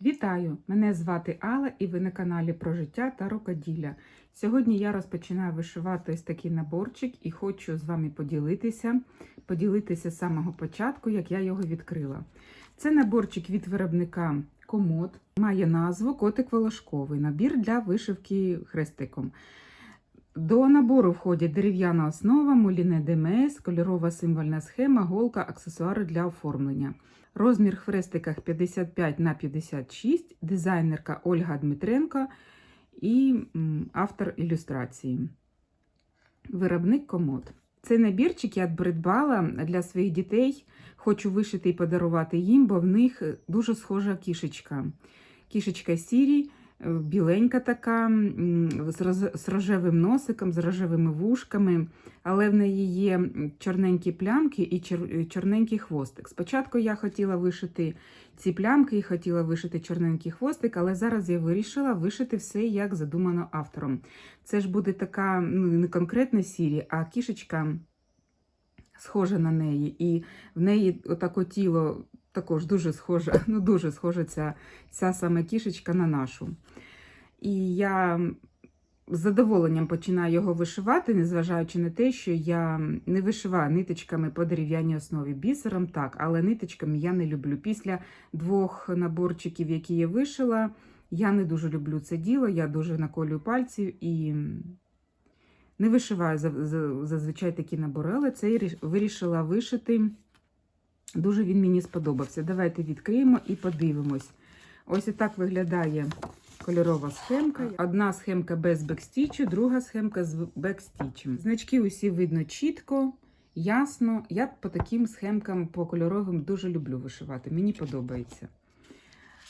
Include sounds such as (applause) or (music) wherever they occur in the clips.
Вітаю! Мене звати Алла і ви на каналі про життя та рукоділля. Сьогодні я розпочинаю вишивати ось такий наборчик і хочу з вами поділитися, поділитися з самого початку, як я його відкрила. Це наборчик від виробника Комод, має назву Котик Волошковий, набір для вишивки хрестиком. До набору входять дерев'яна основа, муліне ДМС, кольорова символьна схема, голка, аксесуари для оформлення. Розмір в хрестиках 55 на 56, дизайнерка Ольга Дмитренко і автор ілюстрації. Виробник комод. Цей набірчик я придбала для своїх дітей. Хочу вишити і подарувати їм, бо в них дуже схожа кішечка. Кішечка Сірі, е, біленька така, з рожевим носиком, з рожевими вушками, але в неї є чорненькі плямки і чорненький хвостик. Спочатку я хотіла вишити ці плямки і хотіла вишити чорненький хвостик, але зараз я вирішила вишити все як задумано автором. Це ж буде така ну, не конкретна сірі, а кішечка схожа на неї. І в неї отако тіло також дуже схоже, (laughs) ну дуже схожа ця, ця саме кішечка на нашу. І я з задоволенням починаю його вишивати, незважаючи на те, що я не вишиваю ниточками по дерев'яній основі. Бісером так, але ниточками я не люблю. Після двох наборчиків, які я вишила, я не дуже люблю це діло, я дуже наколюю пальці і не вишиваю за- за- зазвичай такі набори, але цей ріш- вирішила вишити. Дуже він мені сподобався. Давайте відкриємо і подивимось. Ось отак виглядає кольорова схемка. Одна схемка без бекстічу, друга схемка з бекстічем. Значки усі видно чітко, ясно. Я по таким схемкам по кольоровим дуже люблю вишивати. Мені подобається.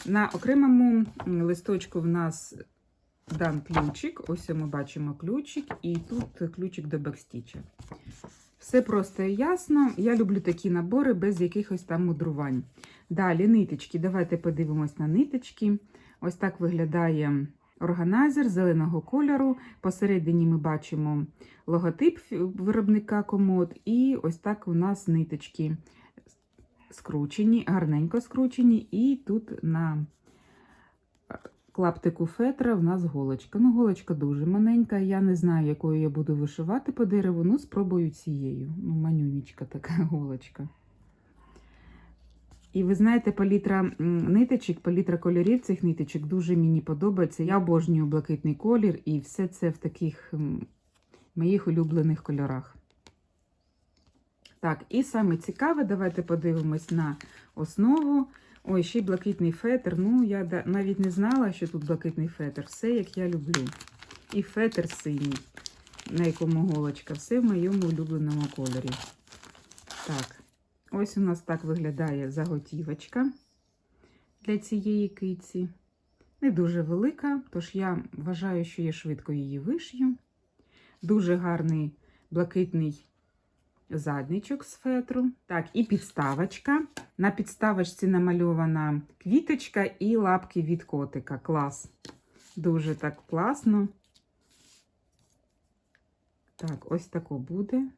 На окремому листочку в нас дан ключик. Ось ми бачимо ключик, і тут ключик до бекстіча. Все просто і ясно. Я люблю такі набори без якихось там мудрувань. Далі ниточки. Давайте подивимось на ниточки. Ось так виглядає органайзер зеленого кольору. Посередині ми бачимо логотип виробника комод. І ось так у нас ниточки скручені, гарненько скручені. І тут на клаптику фетра в нас голочка. Ну, голочка дуже маленька. Я не знаю, якою я буду вишивати по дереву. Ну, спробую цією. Ну, манюнічка така (laughs) голочка. І ви знаєте, палітра ниточок, палітра кольорів цих ниточок дуже мені подобається. Я обожнюю блакитний колір і все це в таких моїх улюблених кольорах. Так, і саме цікаве, давайте подивимось на основу. Ой, ще й блакитний фетр. Ну, я навіть не знала, що тут блакитний фетр. Все, як я люблю. І фетр синій, на якому голочка. Все в моєму улюбленому кольорі. Так, ось у нас так виглядає заготівочка для цієї киці. Не дуже велика, тож я вважаю, що я швидко її вишью. Дуже гарний блакитний задничок з фетру. Так, і підставочка. На підставочці намальована квіточка і лапки від котика. Клас. Дуже так класно. Так, ось тако буде.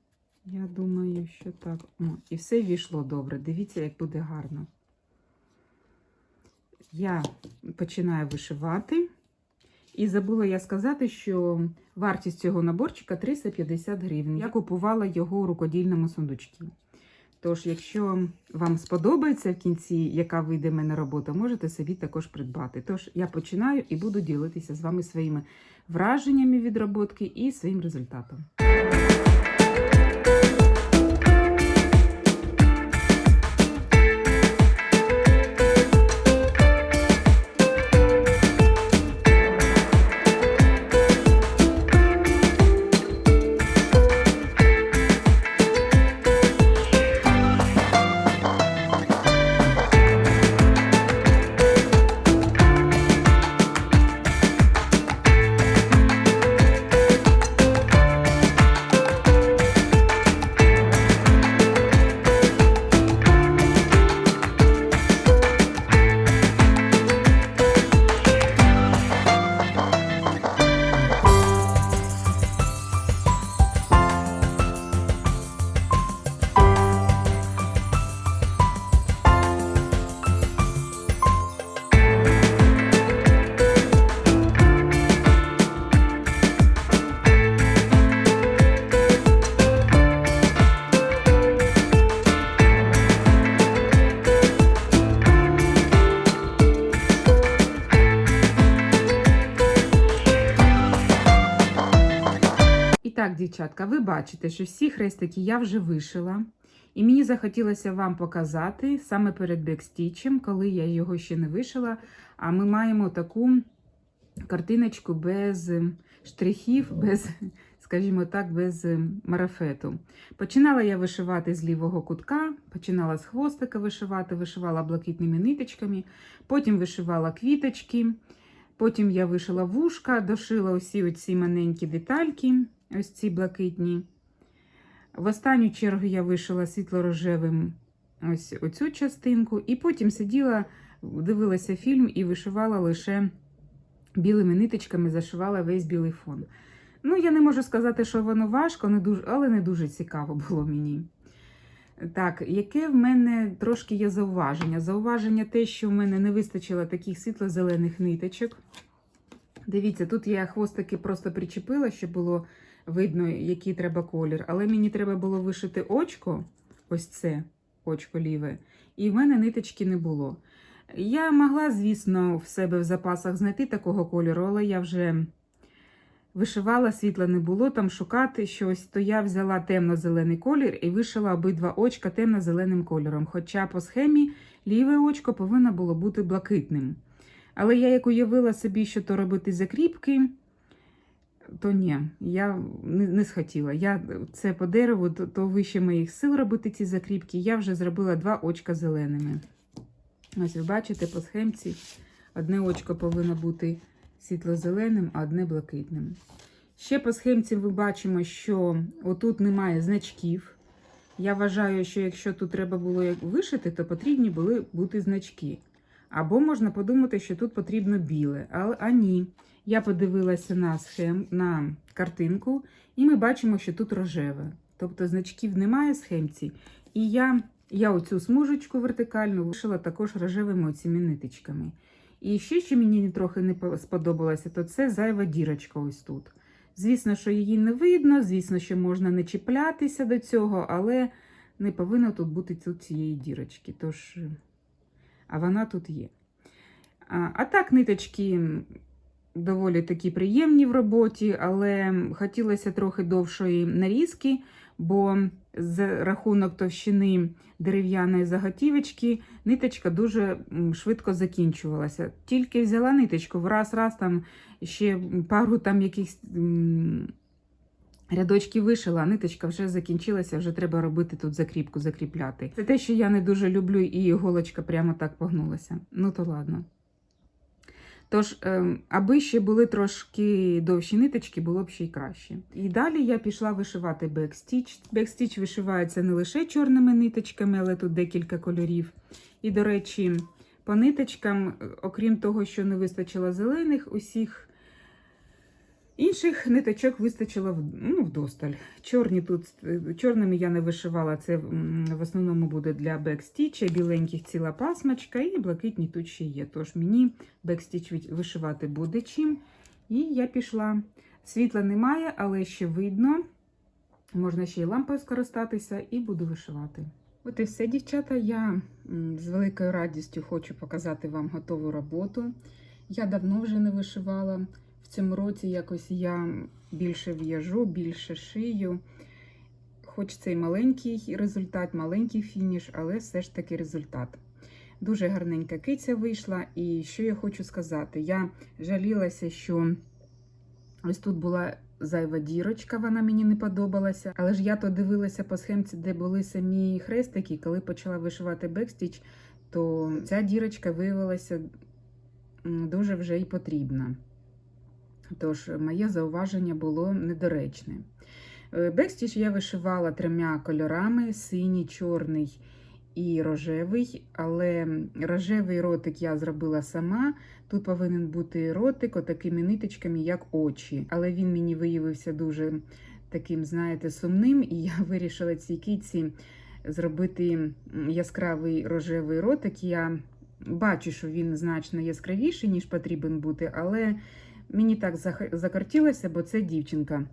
Я думаю, що так. О, і все війшло добре. Дивіться, як буде гарно. Я починаю вишивати. І забула я сказати, що вартість цього наборчика 350 гривень. Я купувала його у рукодільному сундучку. Тож, якщо вам сподобається в кінці, яка вийде мене робота, можете собі також придбати. Тож я починаю і буду ділитися з вами своїми враженнями від роботки і своїм результатом. Дівчатка, ви бачите, що всі хрестики я вже вишила. І мені захотілося вам показати саме перед бекстічем, коли я його ще не вишила. А ми маємо таку картиночку без штрихів, без, скажімо так, без марафету. Починала я вишивати з лівого кутка, починала з хвостика вишивати, вишивала блакитними ниточками, потім вишивала квіточки, потім я вишила вушка, дошила усі оці маленькі детальки, ось ці блакитні. В останню чергу я вишила світло-рожевим ось оцю частинку, і потім сиділа, дивилася фільм і вишивала лише білими ниточками, зашивала весь білий фон. Ну, я не можу сказати, що воно важко, не дуже, але не дуже цікаво було мені. Так, яке в мене трошки є зауваження? Зауваження те, що в мене не вистачило таких світло-зелених ниточок. Дивіться, тут я хвостики просто причепила, щоб було видно, який треба колір. Але мені треба було вишити очко, ось це очко ліве, і в мене ниточки не було. Я могла, звісно, в себе в запасах знайти такого кольору, але я вже вишивала, світла не було там шукати щось, то я взяла темно-зелений колір і вишила обидва очка темно-зеленим кольором. Хоча по схемі ліве очко повинно було бути блакитним. Але я як уявила собі, що то робити закріпки, то ні, я не, не схотіла. Я це по дереву, то, то вище моїх сил робити ці закріпки. Я вже зробила два очка зеленими. Ось ви бачите, по схемці одне очко повинно бути світло-зеленим, а одне блакитним. Ще по схемці ми бачимо, що отут немає значків. Я вважаю, що якщо тут треба було вишити, то потрібні були бути значки. Або можна подумати, що тут потрібно біле. А, а ні. Я подивилася на схем, на картинку, і ми бачимо, що тут рожеве. Тобто значків немає схемці. І я, я оцю смужечку вертикальну вишила також рожевими оціми ниточками. І ще, що мені трохи не сподобалося, то це зайва дірочка ось тут. Звісно, що її не видно, звісно, що можна не чіплятися до цього, але не повинно тут бути тут цієї дірочки. Тож, а вона тут є. А, а так, ниточки доволі такі приємні в роботі, але хотілося трохи довшої нарізки, бо з рахунок товщини дерев'яної заготівочки ниточка дуже швидко закінчувалася. Тільки взяла ниточку, раз раз там ще пару там якихось м, рядочків вишила, а ниточка вже закінчилася, вже треба робити тут закріпку, закріпляти. Це те, що я не дуже люблю, і іголочка прямо так погнулася. Ну то ладно. Тож, ем, аби ще були трошки довші ниточки, було б ще й краще. І далі я пішла вишивати бекстіч. Бекстіч вишивається не лише чорними ниточками, але тут декілька кольорів. І, до речі, по ниточкам, е, окрім того, що не вистачило зелених, усіх інших ниточок вистачило ну, вдосталь. Чорні тут е, чорними я не вишивала. Це в основному буде для бекстіча, біленьких ціла пасмочка, і блакитні тут ще є. Тож мені бекстіч вишивати буде чим. І я пішла. Світла немає, але ще видно. Можна ще й лампою скористатися і буду вишивати. От і все, дівчата. Я з великою радістю хочу показати вам готову роботу. Я давно вже не вишивала. Цьому році якось я більше в'яжу, більше шию. Хоч це й маленький результат, маленький фініш, але все ж таки результат. Дуже гарненька киця вийшла. І що я хочу сказати? Я жалілася, що ось тут була зайва дірочка, вона мені не подобалася. Але ж я то дивилася по схемці, де були самі хрестики. Коли почала вишивати бекстіч, то ця дірочка виявилася дуже вже й потрібна. Тож, моє зауваження було недоречне. Е, Бекстіч я вишивала трьома кольорами: синій, чорний і рожевий. Але рожевий ротик я зробила сама. Тут повинен бути ротик отакими ниточками, як очі. Але він мені виявився дуже таким, знаєте, сумним, і я (laughs) вирішила цій киці зробити яскравий рожевий ротик. Я бачу, що він значно яскравіший, ніж потрібен бути, але мені так закортілося, бо це дівчинка.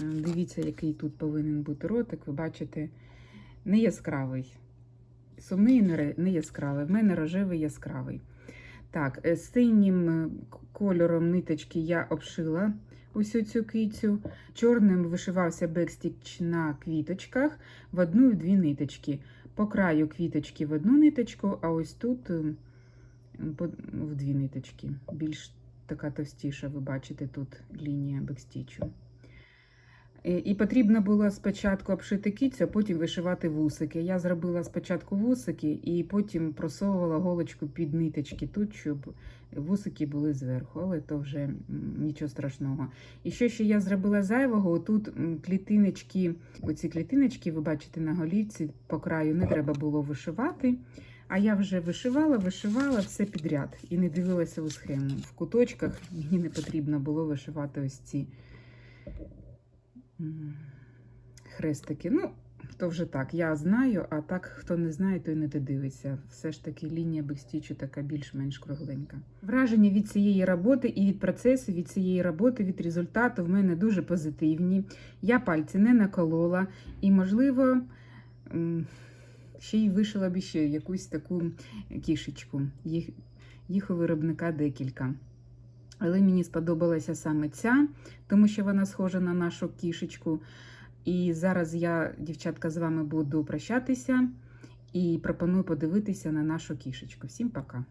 Е, Дивіться, який тут повинен бути ротик. Ви бачите, не яскравий. Сумний не яскравий. В мене рожевий яскравий. Так, е, синім е, кольором ниточки я обшила ось цю кицю. Чорним вишивався бекстіч на квіточках в одну і в дві ниточки. По краю квіточки в одну ниточку, а ось тут ем, в дві ниточки. Більш така товстіша, ви бачите, тут лінія бекстічу. Е, І потрібно було спочатку обшити кицю, а потім вишивати вусики. Я зробила спочатку вусики і потім просовувала голочку під ниточки тут, щоб вусики були зверху, але то вже нічого страшного. І що ще я зробила зайвого? Тут клітиночки, оці клітиночки, ви бачите на голівці по краю не треба було вишивати. А я вже вишивала, вишивала все підряд і не дивилася у схему. В куточках мені не потрібно було вишивати ось ці хрестики. Ну, то вже так, я знаю, а так, хто не знає, той не додивиться. Все ж таки лінія бекстічу така більш-менш кругленька. Враження від цієї роботи і від процесу, від цієї роботи, від результату в мене дуже позитивні. Я пальці не наколола і, можливо, ще й вишила б ще якусь таку кішечку. Їх, їх у виробника декілька. Але мені сподобалася саме ця, тому що вона схожа на нашу кішечку. І зараз я, дівчатка, з вами буду прощатися і пропоную подивитися на нашу кішечку. Всім пока!